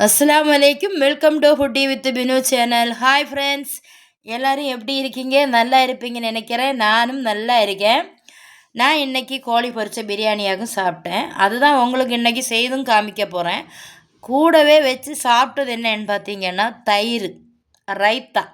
அஸ்லாம் வலைக்கும் welcome to foodie with Binu channel. Hi friends. எல்லோரும் எப்படி இருக்கீங்க? நல்லா இருப்பீங்கன்னு நினைக்கிறேன். நானும் நல்லா இருக்கேன். நான் இன்றைக்கி கோழி பொரிச்ச பிரியாணியாகவும் சாப்பிட்டேன். அதுதான் உங்களுக்கு இன்றைக்கி செய்தும் காமிக்க போகிறேன் கூடவே வச்சு சாப்பிட்டது என்னன்னு பார்த்தீங்கன்னா தயிர் ரைத்தா.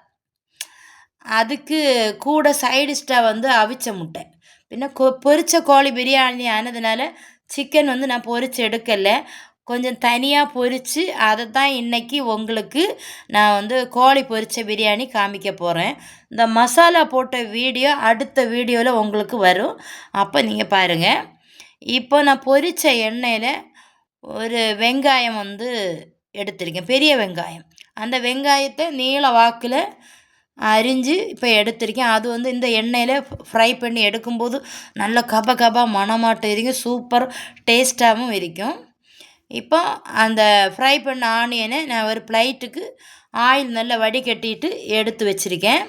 அதுக்கு கூட சைடிஷ்டாக வந்து அவிச்ச முட்டை. பின்ன கொ பொரிச்ச கோழி பிரியாணி ஆனதுனால சிக்கன் வந்து நான் பொரித்து எடுக்கலை. கொஞ்சம் தனியாக பொரித்து அதை தான் இன்றைக்கி உங்களுக்கு நான் வந்து கோழி பொரித்த பிரியாணி காமிக்க போகிறேன் இந்த மசாலா போட்ட வீடியோ அடுத்த வீடியோவில் உங்களுக்கு வரும். அப்போ நீங்கள் பாருங்கள் இப்போ நான் பொரித்த எண்ணெயில் ஒரு வெங்காயம் வந்து எடுத்திருக்கேன். பெரிய வெங்காயம். அந்த வெங்காயத்தை நீள வாக்கில் அரிஞ்சு இப்போ எடுத்திருக்கேன். அது வந்து இந்த எண்ணெயில் ஃப்ரை பண்ணி எடுக்கும்போது நல்ல கப கபா மணமாட்டம் இருக்கும் சூப்பர் டேஸ்ட்டாகவும் இருக்கும். இப்போ அந்த ஃப்ரை பண்ண ஆனியனை நான் ஒரு ப்ளைட்டுக்கு ஆயில் நல்லா வடிகட்டிட்டு எடுத்து வச்சுருக்கேன்.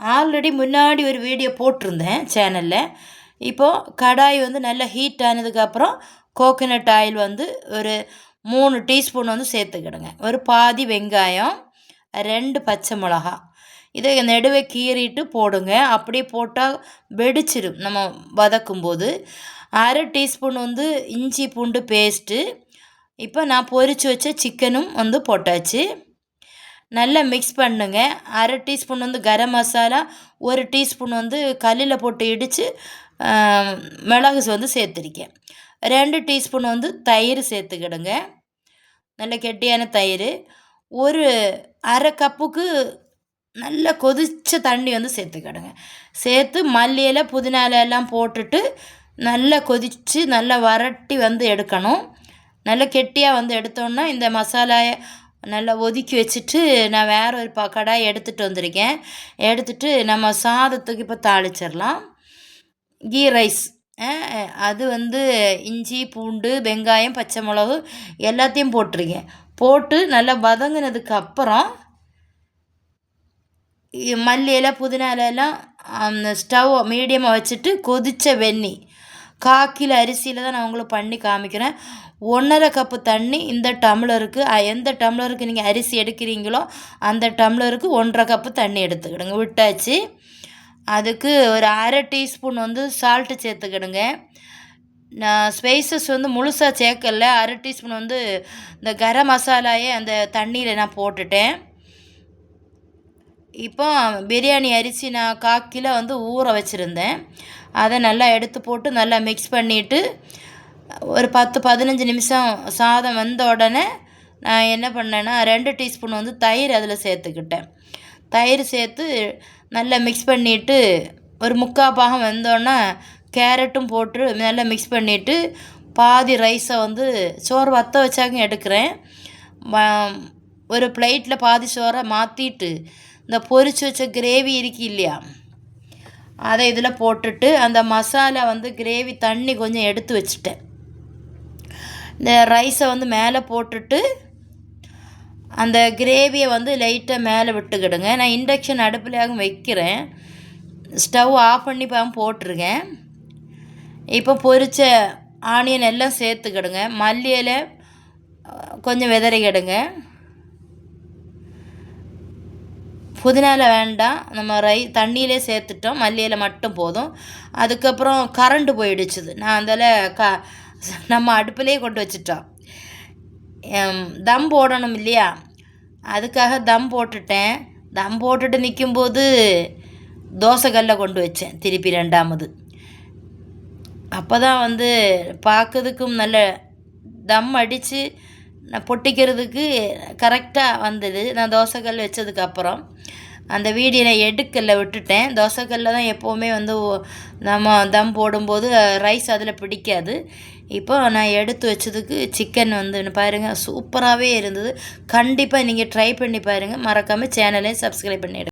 ஆல்ரெடி முன்னாடி ஒரு வீடியோ போட்டிருந்தேன் சேனலில் இப்போது கடாய் வந்து நல்லா ஹீட் ஆனதுக்கப்புறம் கோகனட் ஆயில் வந்து ஒரு மூணு டீஸ்பூன் வந்து சேர்த்துக்கிடுங்க. ஒரு பாதி வெங்காயம் ரெண்டு பச்சை மிளகா. இதை நடுவே கீறிட்டு போடுங்க. அப்படியே போட்டால் வெடிச்சிடும் நம்ம வதக்கும்போது. அரை டீஸ்பூன் வந்து இஞ்சி பூண்டு பேஸ்ட்டு. இப்போ நான் பொரித்து வச்ச சிக்கனும் வந்து போட்டாச்சு. நல்லா மிக்ஸ் பண்ணுங்க. அரை டீஸ்பூன் வந்து கரம் மசாலா ஒரு டீஸ்பூன் வந்து கல்லில் போட்டு இடித்து மிளகு வந்து சேர்த்துருக்கேன். ரெண்டு டீஸ்பூன் வந்து தயிர் சேர்த்துக்கிடுங்க. நல்ல கெட்டியான தயிர். ஒரு அரை கப்புக்கு நல்ல கொதித்த தண்ணி வந்து சேர்த்துக்கிடுங்க. சேர்த்து மல்லியில் புதினால எல்லாம் போட்டுட்டு நல்லா கொதித்து நல்லா வரட்டி வந்து எடுக்கணும். நல்லா கெட்டியாக வந்து எடுத்தோன்னா இந்த மசாலாயை நல்லா ஒதுக்கி வச்சுட்டு நான் வேறு ஒரு ப கடாய் எடுத்துகிட்டு வந்திருக்கேன். எடுத்துகிட்டு நம்ம சாதத்துக்கு இப்போ தாளிச்சிடலாம். கீ ரைஸ். அது வந்து இஞ்சி பூண்டு வெங்காயம் பச்சை மிளகு எல்லாத்தையும் போட்டிருக்கேன். போட்டு நல்லா வதங்கினதுக்கு அப்புறம் மல்லி இலை புதினா இலையெல்லாம் அந்த ஸ்டவ் மீடியமாக வச்சுட்டு கொதித்த வெந்நி காக்கில் அரிசியில் தான் நான் உங்களுக்கு பண்ணி காமிக்கிறேன். ஒன்றரை கப்பு தண்ணி இந்த டம்ளருக்கு எந்த டம்ளருக்கு நீங்கள் அரிசி எடுக்கிறீங்களோ அந்த டம்ளருக்கு ஒன்றரை கப்பு தண்ணி எடுத்துக்கிடுங்க. விட்டாச்சு. அதுக்கு ஒரு அரை டீஸ்பூன் வந்து சால்ட்டு சேர்த்துக்கிடுங்க. நான் ஸ்பைசஸ் வந்து முழுசாக சேர்க்கல. அரை டீஸ்பூன் வந்து இந்த கரம் மசாலாயே அந்த தண்ணியில் நான் போட்டுட்டேன். இப்போ பிரியாணி அரிசி நான் கால் கிலோ வந்து ஊற வச்சுருந்தேன். அதை நல்லா எடுத்து போட்டு நல்லா மிக்ஸ் பண்ணிவிட்டு ஒரு பத்து பதினஞ்சு நிமிஷம் சாதம் வந்த உடனே நான் என்ன பண்ணேன்னா ரெண்டு டீஸ்பூன் வந்து தயிர் அதில் சேர்த்துக்கிட்டேன். தயிர் சேர்த்து நல்லா மிக்ஸ் பண்ணிவிட்டு ஒரு முக்கால் பாகம் வந்தோடனே கேரட்டும் போட்டு நல்லா மிக்ஸ் பண்ணிவிட்டு பாதி ரைஸை வந்து சோறு வற்ற வச்சாக்கும் எடுக்கிறேன். ஒரு பிளேட்டில் பாதி சோறை மாற்றிட்டு இந்த பொரிச்சு வச்ச கிரேவி இருக்கு இல்லையா? அதை இதில் போட்டுட்டு அந்த மசாலா வந்து கிரேவி தண்ணி கொஞ்சம் எடுத்து வச்சுட்டேன். இந்த ரைஸை வந்து மேலே போட்டுட்டு அந்த கிரேவியை வந்து லைட்டாக மேலே விட்டுக்கிடுங்க. நான் இண்டக்ஷன் அடுப்புலையாகவும் வைக்கிறேன். ஸ்டவ் ஆஃப் பண்ணி பாம் போட்டிருக்கேன். இப்போ பொரித்த ஆனியன் எல்லாம் சேர்த்துக்கிடுங்க. மல்லியில் கொஞ்சம் விதறிக்கிடுங்க. புதினால வேண்டாம். நம்ம ரை தண்ணியிலே சேர்த்துட்டோம். மல்லியில் மட்டும் போதும். அதுக்கப்புறம் கரண்ட்டு போயிடுச்சுது. நான் அதில் க நம்ம அடுப்பிலே கொண்டு வச்சிட்டோம். தம் போடணும் இல்லையா? அதுக்காக தம் போட்டுட்டேன். தம் போட்டுட்டு நிற்கும்போது தோசைக்கல்ல கொண்டு வச்சேன் திருப்பி ரெண்டாமது. அப்போ தான் வந்து பார்க்கறதுக்கும் நல்ல தம் அடித்து நான் பொட்டிக்கிறதுக்கு கரெக்டாக வந்தது. நான் தோசைக்கல் வச்சதுக்கப்புறம் அந்த வீடியோ நான் விட்டுட்டேன். தோசைக்கல்ல தான் எப்போவுமே வந்து நம்ம தம் போடும்போது ரைஸ் அதில் பிடிக்காது. இப்போ நான் எடுத்து வச்சதுக்கு சிக்கன் வந்து பாருங்கள் சூப்பராகவே இருந்தது. கண்டிப்பாக நீங்கள் ட்ரை பண்ணி பாருங்கள் மறக்காமல் சேனலையும் சப்ஸ்கிரைப் பண்ணிவிடுங்க